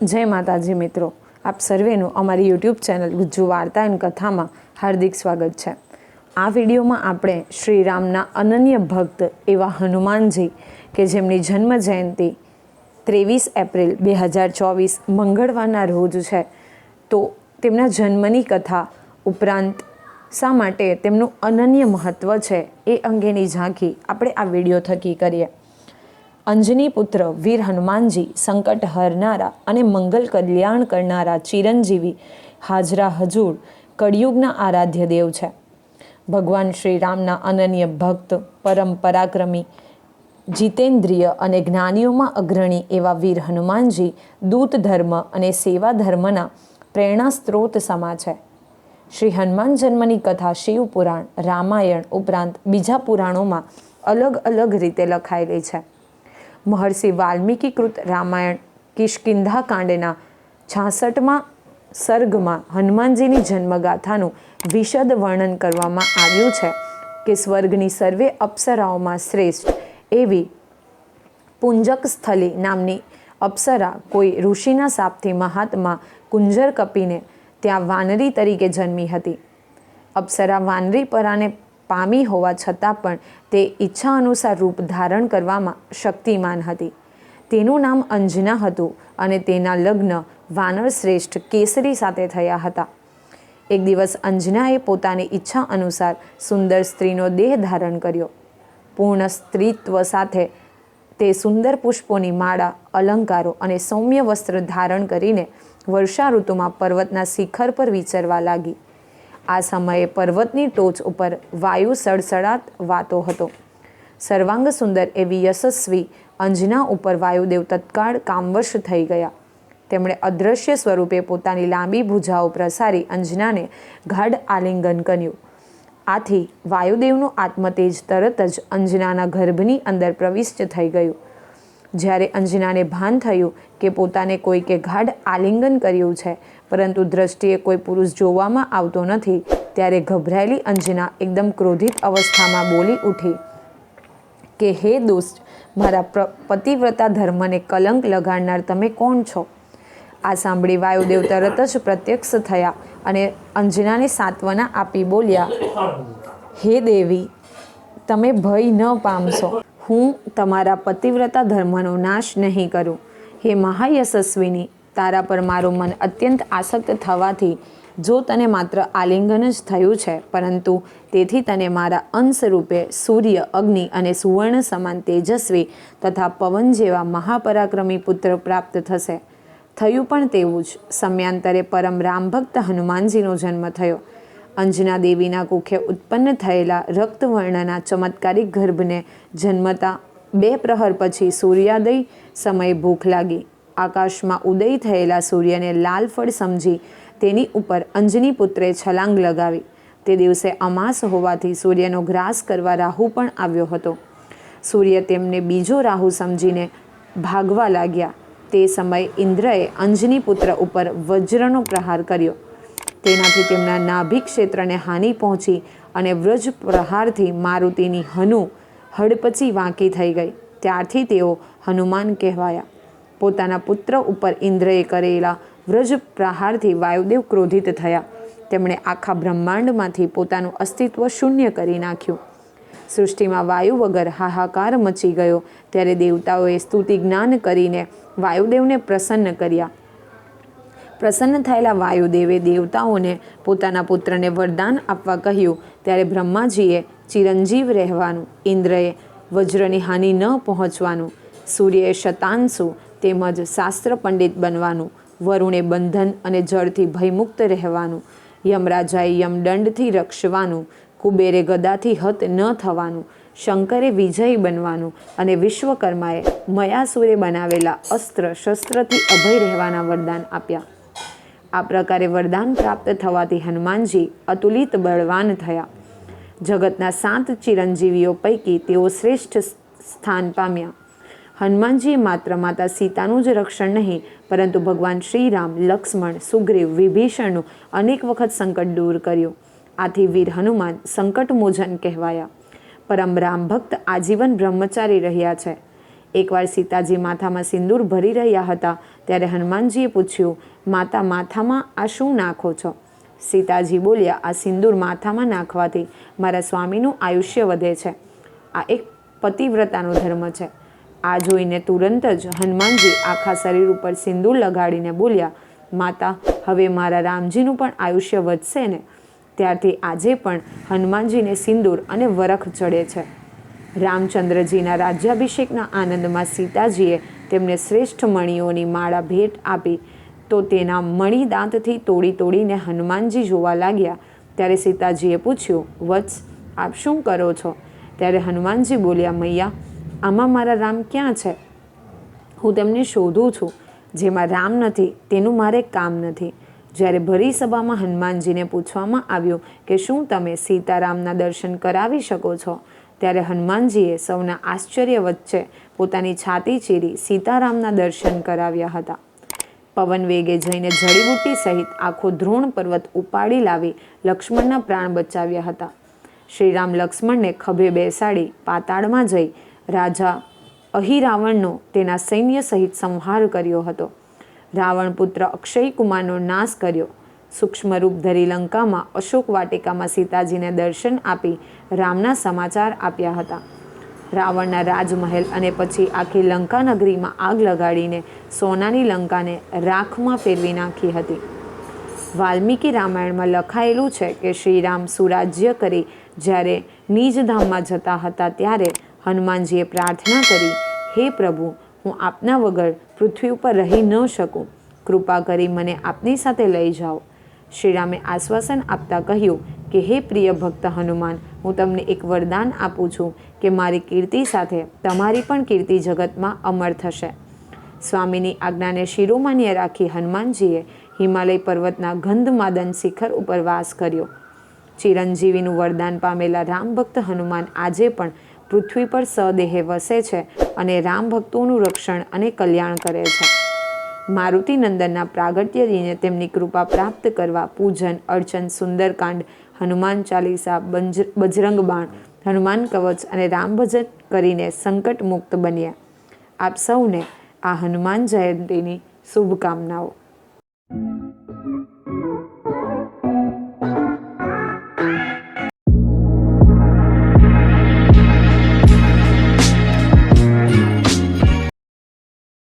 જય માતાજી મિત્રો. આપ સર્વેનું અમારી યુટ્યુબ ચેનલ ગુજ્જુ વાર્તા એન કથામાં હાર્દિક સ્વાગત છે. આ વિડીયોમાં આપણે શ્રીરામના અનન્ય ભક્ત એવા હનુમાનજી કે જેમની જન્મ જયંતિ ત્રેવીસ એપ્રિલ બે હજાર ચોવીસ મંગળવારના રોજ છે. તો તેમના જન્મની કથા ઉપરાંત શા માટે તેમનું અનન્ય મહત્ત્વ છે એ અંગેની ઝાંખી આપણે આ વીડિયો થકી કરીએ. અંજની પુત્ર, વીર હનુમાનજી, સંકટ હરનારા અને મંગલ કલ્યાણ કરનારા ચિરંજીવી હાજરા હજૂર કળિયુગના આરાધ્ય દેવ છે. ભગવાન શ્રી રામના અનન્ય ભક્ત પરમ પરાક્રમી જીતેન્દ્રિય અને જ્ઞાનીઓમાં અગ્રણી એવા વીર હનુમાનજી દૂત ધર્મ અને સેવા ધર્મના પ્રેરણા સ્ત્રોત સમા છે. શ્રી હનુમાન જન્મની કથા શિવ પુરાણ, રામાયણ ઉપરાંત બીજા પુરાણોમાં અલગ અલગ રીતે લખાયેલી છે. મહર્ષિ વાલ્મીકીકૃત રામાયણ કિષ્કિંધા કાંડના છાસઠમાં સર્ગમાં હનુમાનજીની જન્મગાથાનું વિશદ વર્ણન કરવામાં આવ્યું છે કે સ્વર્ગની સર્વે અપ્સરાઓમાં શ્રેષ્ઠ એવી પુંજક સ્થલી નામની અપ્સરા કોઈ ઋષિના સાપથી મહાત્મા કુંજર કપીને ત્યાં વાનરી તરીકે જન્મી હતી. અપ્સરા વાનરી પરાને પામી હોવા છતાં પણ તે ઈચ્છા અનુસાર રૂપ ધારણ કરવામાં શક્તિમાન હતી. તેનું નામ અંજના હતું અને તેના લગ્ન વાનર શ્રેષ્ઠ કેસરી સાથે થયા હતા. એક દિવસ અંજનાએ પોતાની ઈચ્છા અનુસાર સુંદર સ્ત્રીનો દેહ ધારણ કર્યો. પૂર્ણ સ્ત્રીત્વ સાથે તે સુંદર પુષ્પોની માળા, અલંકારો અને સૌમ્ય વસ્ત્ર ધારણ કરીને વર્ષા ઋતુમાં પર્વતના શિખર પર વિચરવા લાગી. આ સમયે પર્વતની ટોચ ઉપર વાયુ સડસડાટ વાતો હતો. સર્વાંગ સુંદર એવી યશસ્વી અંજના ઉપર વાયુદેવ તત્કાળ કામવશ થઈ ગયા. તેમણે અદૃશ્ય સ્વરૂપે પોતાની લાંબી ભુજાઓ પ્રસારી અંજનાને ગાઢ આલિંગન કર્યું. આથી વાયુદેવનું આત્મતેજ તરત જ અંજનાના ગર્ભની અંદર પ્રવિષ્ટ થઈ ગયું. જ્યારે અંજનાને ભાન થયું કે પોતાને કોઈકે ગાઢ આલિંગન કર્યું છે, પરંતુ દ્રષ્ટિએ કોઈ પુરુષ જોવામાં આવતો નથી, ત્યારે ગભરાયેલી અંજના એકદમ ક્રોધિત અવસ્થામાં બોલી ઉઠી કે, હે દોસ્ત મારા પતિવ્રતા ધર્મને કલંક લગાડનાર તમે કોણ છો? આ સાંભળી વાયુદેવ તરત જ પ્રત્યક્ષ થયા અને અંજનાને સાંત્વના આપી બોલ્યા, હે દેવી, તમે ભય ન પામશો. હું તમારા પતિવ્રતા ધર્મનો નાશ નહીં કરું. હે મહાયશસ્વીની, તારા પર મારું મન અત્યંત આસક્ત થવાથી જો તને માત્ર આલિંગન જ થયું છે, પરંતુ તેથી તને મારા અંશ રૂપે સૂર્ય, અગ્નિ અને સુવર્ણ સમાન તેજસ્વી તથા પવન જેવા મહાપરાક્રમી પુત્ર પ્રાપ્ત થશે. થયું પણ તેવું જ. સમયાંતરે પરમ રામભક્ત હનુમાનજીનો જન્મ થયો. અંજના દેવીના કુખે ઉત્પન્ન થયેલા રક્તવર્ણના ચમત્કારિક ગર્ભને જન્મતા બે પ્રહર પછી સૂર્યાદય સમયે ભૂખ લાગી. આકાશમાં ઉદય થયેલા સૂર્યને લાલ ફળ સમજી તેની ઉપર અંજની પુત્રે છલાંગ લગાવી. તે દિવસે અમાસ હોવાથી સૂર્યનો ગ્રાસ કરવા રાહુ પણ આવ્યો હતો. સૂર્ય તેમને બીજો રાહુ સમજીને ભાગવા લાગ્યા. તે સમયે ઇન્દ્રએ અંજની પુત્ર ઉપર વજ્રનો પ્રહાર કર્યો. તેનાથી તેમના નાભિ ક્ષેત્રને હાનિ પહોંચી અને વ્રજ પ્રહારથી મારુતિની હનુ હડપચી વાંકી થઈ ગઈ. ત્યારથી તેઓ હનુમાન કહેવાયા. પોતાના પુત્ર ઉપર ઇન્દ્રએ કરેલા વ્રજ પ્રહારથી વાયુદેવ ક્રોધિત થયા. તેમણે આખા બ્રહ્માંડમાંથી પોતાનું અસ્તિત્વ શૂન્ય કરી નાખ્યું. સૃષ્ટિમાં વાયુ વગર હાહાકાર મચી ગયો. ત્યારે દેવતાઓએ સ્તુતિ જ્ઞાન કરીને વાયુદેવને પ્રસન્ન કર્યા. પ્રસન્ન થયેલા વાયુદેવે દેવતાઓને પોતાના પુત્રને વરદાન આપવા કહ્યું. ત્યારે બ્રહ્માજીએ ચિરંજીવ રહેવાનું, ઇન્દ્રએ વજ્રની હાનિ ન પહોંચવાનું, સૂર્યએ શતાંશુ તેમજ શાસ્ત્ર પંડિત બનવાનું, વરુણે બંધન અને જળથી ભયમુક્ત રહેવાનું, યમરાજાએ યમદંડથી રક્ષવાનું, કુબેરે ગદાથી હત ન થવાનું, શંકરે વિજયી બનવાનું અને વિશ્વકર્માએ મયાસુરે બનાવેલા અસ્ત્ર શસ્ત્રથી અભય રહેવાના વરદાન આપ્યા. આ પ્રકારે વરદાન પ્રાપ્ત થવાથી હનુમાનજી અતુલિત બળવાન થયા. જગતના સાત ચિરંજીવીઓ પૈકી તેઓ શ્રેષ્ઠ સ્થાન પામ્યા. હનુમાનજીએ માત્ર માતા સીતાનું જ રક્ષણ નહીં, પરંતુ ભગવાન શ્રીરામ, લક્ષ્મણ, સુગ્રીવ, વિભીષણનું અનેક વખત સંકટ દૂર કર્યું. આથી વીર હનુમાન સંકટ મોચન કહેવાયા. પરમ રામ ભક્ત આજીવન બ્રહ્મચારી રહ્યા છે. એકવાર સીતાજી માથામાં સિંદૂર ભરી રહ્યા હતા, ત્યારે હનુમાનજીએ પૂછ્યું, માતા માથામાં આ શું નાખો છો? સીતાજી બોલ્યા, આ સિંદૂર માથામાં નાખવાથી મારા સ્વામીનું આયુષ્ય વધે છે. આ એક પતિવ્રતાનો ધર્મ છે. આ જોઈને તુરંત જ હનુમાનજી આખા શરીર ઉપર સિંદૂર લગાડીને બોલ્યા, માતા, હવે મારા રામજીનું પણ આયુષ્ય વધશે ને? ત્યારથી આજે પણ હનુમાનજીને સિંદૂર અને વરખ ચડે છે. રામચંદ્રજીના રાજ્યાભિષેકના આનંદમાં સીતાજીએ તેમને શ્રેષ્ઠ મણીઓની માળા ભેટ આપી. તો તેના મણી દાંતથી તોડી તોડીને હનુમાનજી જોવા લાગ્યા. ત્યારે સીતાજીએ પૂછ્યું, વત્સ, આપ શું કરો છો? ત્યારે હનુમાનજી બોલ્યા, મૈયા, આમાં મારા રામ ક્યાં છે? હું તેમને શોધું છું. જેમાં રામ નથી, તેનું મારે કામ નથી. જ્યારે ભરી સભામાં હનુમાનજીને પૂછવામાં આવ્યું કે શું તમે સીતારામના દર્શન કરાવી શકો છો? ત્યારે હનુમાનજીએ સૌના આશ્ચર્ય વચ્ચે પોતાની છાતી ચીરી સીતારામના દર્શન કરાવ્યા હતા. પવન વેગે જઈને જડીબુટ્ટી સહિત આખો ધ્રોણ પર્વત ઉપાડી લાવી લક્ષ્મણના પ્રાણ બચાવ્યા હતા. શ્રીરામ લક્ષ્મણને ખભે બેસાડી પાતાળમાં જઈ રાજા અહિરાવણનો તેના સૈન્ય સહિત સંહાર કર્યો હતો. રાવણ પુત્ર અક્ષય કુમારનો નાશ કર્યો. સૂક્ષ્મ રૂપ ધરી લંકામાં અશોક વાટિકામાં સીતાજીને દર્શન આપી રામના સમાચાર આપ્યા હતા. રાવણના રાજમહેલ અને પછી આખી લંકા નગરીમાં આગ લગાડીને સોનાની લંકાને રાખમાં ફેરવી નાખી હતી. વાલ્મીકી રામાયણમાં લખાયેલું છે કે શ્રીરામ સુરાજ્ય કરી જ્યારે નિજધામમાં જતા હતા ત્યારે હનુમાનજીએ પ્રાર્થના કરી, હે પ્રભુ, હું આપના વગર પૃથ્વી ઉપર રહી ન શકું. કૃપા કરી મને આપની સાથે લઈ જાઓ. શ્રીરામે આશ્વાસન આપતા કહ્યું કે, હે પ્રિય ભક્ત હનુમાન, હું તમને એક વરદાન આપું છું કે મારી કીર્તિ સાથે તમારી પણ કીર્તિ જગતમાં અમર થશે. સ્વામીની આજ્ઞાને શિરોમાન્ય રાખી હનુમાનજીએ હિમાલય પર્વતના ગંધમાદન શિખર ઉપર વાસ કર્યો. ચિરંજીવીનું વરદાન પામેલા રામ ભક્ત હનુમાન આજે પણ પૃથ્વી પર સદેહે વસે છે અને રામ ભક્તોનું રક્ષણ અને કલ્યાણ કરે છે. મારુતિ નંદનના પ્રાગટ્યદીને તેમની કૃપા પ્રાપ્ત કરવા પૂજન, અર્ચન, સુંદરકાંડ, હનુમાન ચાલીસા, બંજ, બજરંગ બાણ, હનુમાન કવચ અને રામ ભજન કરીને સંકટ મુક્ત બન્યા. આપ સૌને આ હનુમાન જયંતીની શુભકામનાઓ.